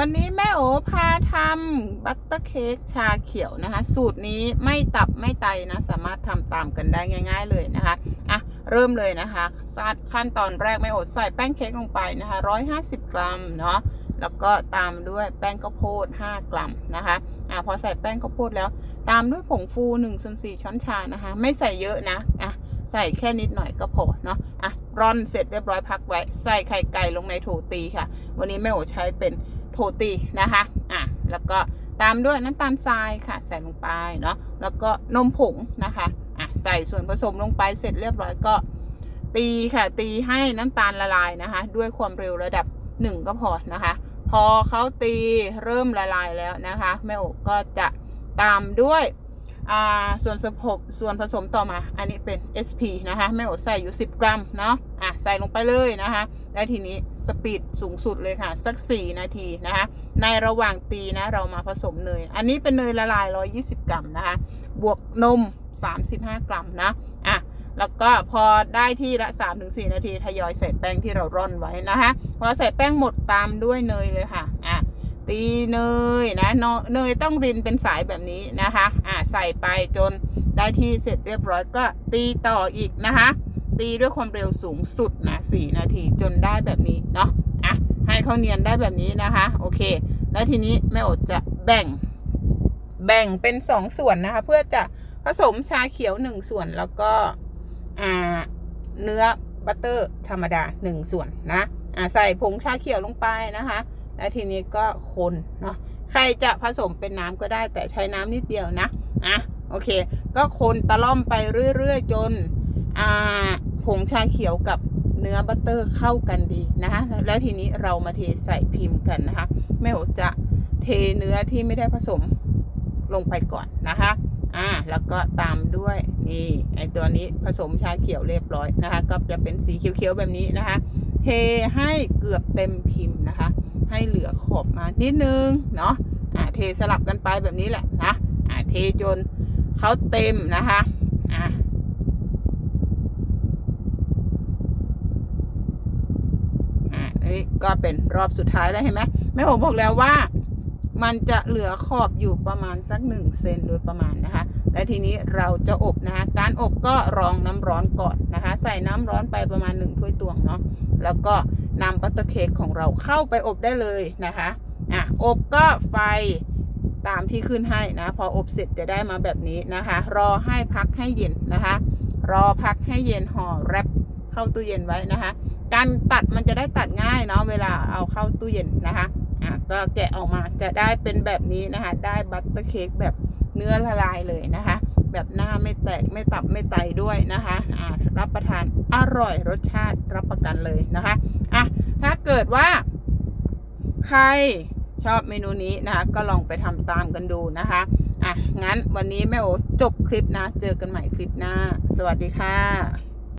วันนี้แม่โอพาทำบัตเตอร์เค้กชาเขียวนะคะ สูตรนี้ไม่ตับไม่ไตนะ สามารถทำตามกันได้ง่าย ๆ เลยนะคะอะเริ่มเลยนะคะขั้นตอนแรกแม่โอใส่แป้งเค้กลงไปนะคะ150 กรัมเนาะแล้วก็ตามด้วยแป้งข้าวโพด 5 กรัมนะคะอะพอใส่แป้งข้าวโพดแล้ว ตามด้วยผงฟู1ส่วน4ช้อนชานะคะ ไม่ใส่เยอะนะอะใส่แค่นิดหน่อยก็พอเนาะอะร่อนเสร็จเรียบร้อยพักไว้ ใส่ไข่ไก่ลงในโถตีค่ะ วันนี้แม่โอใช้เป็น โถตีนะคะอะแล้วก็ตามด้วยน้ำตาลทรายค่ะ ใส่ลงไปเนาะแล้วก็นมผงนะคะอะใส่ส่วนผสมลงไปเสร็จเรียบร้อยก็ ตีค่ะ ตีให้น้ำตาลละลายนะคะ ด้วยความเร็วระดับหนึ่งก็พอนะคะ พอเขาตีเริ่มละลายแล้วนะคะแม่โอกก็จะตามด้วยอ่าส่วนสมส่วนผสมต่อมา อันนี้เป็น SP นะคะแม่โอใส่อยู่ 10 กรัมเนาะ อะใส่ลงไปเลยนะคะแล้วทีนี้สปีดสูงสุดเลยค่ะ สัก 4 นาทีนะคะ ในระหว่างตีนะเรามาผสมเนย อันนี้เป็นเนยละลาย 120 กรัมนะคะ บวกนม 35 กรัมนะอะแล้วก็พอได้ที่ละ 3-4 นาทีทยอยใส่แป้งที่เราร่อนไว้นะคะพอใส่แป้งหมดตามด้วยเนยเลยค่ะอะตีเนยนะเนยเนยต้องรินเป็นสายแบบนี้นะคะอะใส่ไปจนได้ที่เสร็จเรียบร้อยก็ตีต่ออีกนะคะ ตีด้วยความเร็วสูงสุดนะ4นาทีจนได้แบบนี้เนาะอะให้เขาเนียนได้แบบนี้นะคะ โอเค แล้วทีนี้แม่อดจะแบ่ง แบ่งเป็น2ส่วนนะคะ เพื่อจะผสมชาเขียว1ส่วนแล้วก็อ่าเนื้อบัตเตอร์ธรรมดา1ส่วนนะอ่าใส่ผงชาเขียวลงไปนะคะ แล้วทีนี้ก็คนเนาะใครจะผสมเป็นน้ำก็ได้แต่ใช้น้ำนิดเดียวนะอะโอเค ก็คนตะล่อมไปเรื่อยๆจนอ่า ผงชาเขียวกับเนื้อบัตเตอร์เข้ากันดีนะคะแล้วทีนี้เรามาเทใส่พิมพ์กันนะคะแม่โอจะเทเนื้อที่ไม่ได้ผสมลงไปก่อนนะคะอ่าแล้วก็ตามด้วยนี่ไอตัวนี้ผสมชาเขียวเรียบร้อยนะคะ ก็จะเป็นสีเขียวๆแบบนี้นะคะ เทให้เกือบเต็มพิมพ์นะคะ ให้เหลือขอบมานิดนึงเนาะอ่าเทสลับกันไปแบบนี้แหละนะอ่าเทจนเขาเต็มนะคะอ่า อ่า นี่ก็เป็นรอบสุดท้ายแล้วเห็นไหมแม่ผมบอกแล้วว่ามันจะเหลือขอบอยู่ประมาณสักหนึ่งเซนโดยประมาณนะคะ และทีนี้เราจะอบนะคะการอบก็รองน้ำร้อนก่อนนะคะ ใส่น้ำร้อนไปประมาณหนึ่งถ้วยตวงเนาะ แล้วก็นำบัตเตอร์เค้กของเราเข้าไปอบได้เลยนะคะ อะ อบก็ไฟตามที่ขึ้นให้นะ พออบเสร็จจะได้มาแบบนี้นะคะ รอให้พักให้เย็นนะคะ รอพักให้เย็นห่อแรปเข้าตู้เย็นไว้นะคะ การตัดมันจะได้ตัดง่ายเนาะเวลาเอาเข้าตู้เย็นนะคะอะก็แกะออกมาจะได้เป็นแบบนี้นะคะ ได้บัตเตอร์เค้กแบบเนื้อละลายเลยนะคะ แบบหน้าไม่แตกไม่ตับไม่ไตด้วยนะคะอ่ารับประทานอร่อยรสชาติรับประกันเลยนะคะอะถ้าเกิดว่า ใครชอบเมนูนี้นะคะ ก็ลองไปทำตามกันดูนะคะอะงั้นวันนี้แม่โอจบคลิปนะ เจอกันใหม่คลิปหน้า สวัสดีค่ะ